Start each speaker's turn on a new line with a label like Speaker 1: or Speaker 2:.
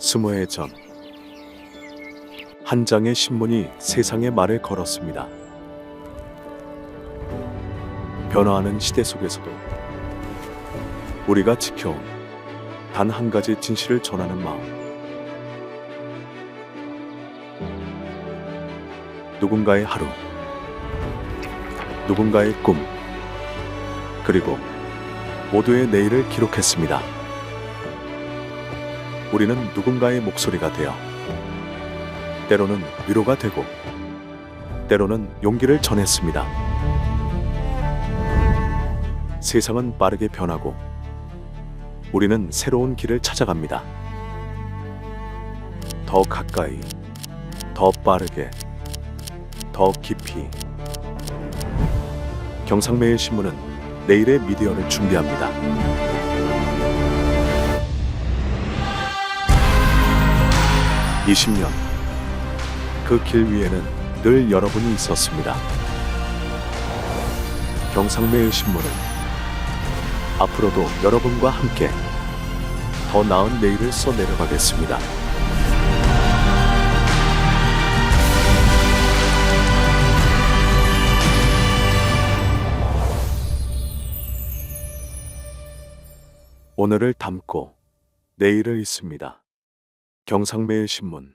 Speaker 1: 스무 해 전, 한 장의 신문이 세상의 말을 걸었습니다. 변화하는 시대 속에서도 우리가 지켜온 단 한 가지 진실을 전하는 마음. 누군가의 하루, 누군가의 꿈, 그리고 모두의 내일을 기록했습니다. 우리는 누군가의 목소리가 되어 때로는 위로가 되고 때로는 용기를 전했습니다. 세상은 빠르게 변하고 우리는 새로운 길을 찾아갑니다. 더 가까이, 더 빠르게, 더 깊이. 경상매일 신문은 내일의 미디어를 준비합니다. 20년 그 길 위에는 늘 여러분이 있었습니다. 경상매일 신문은 앞으로도 여러분과 함께 더 나은 내일을 써내려가겠습니다. 오늘을 담고 내일을 있습니다. 경상매일 신문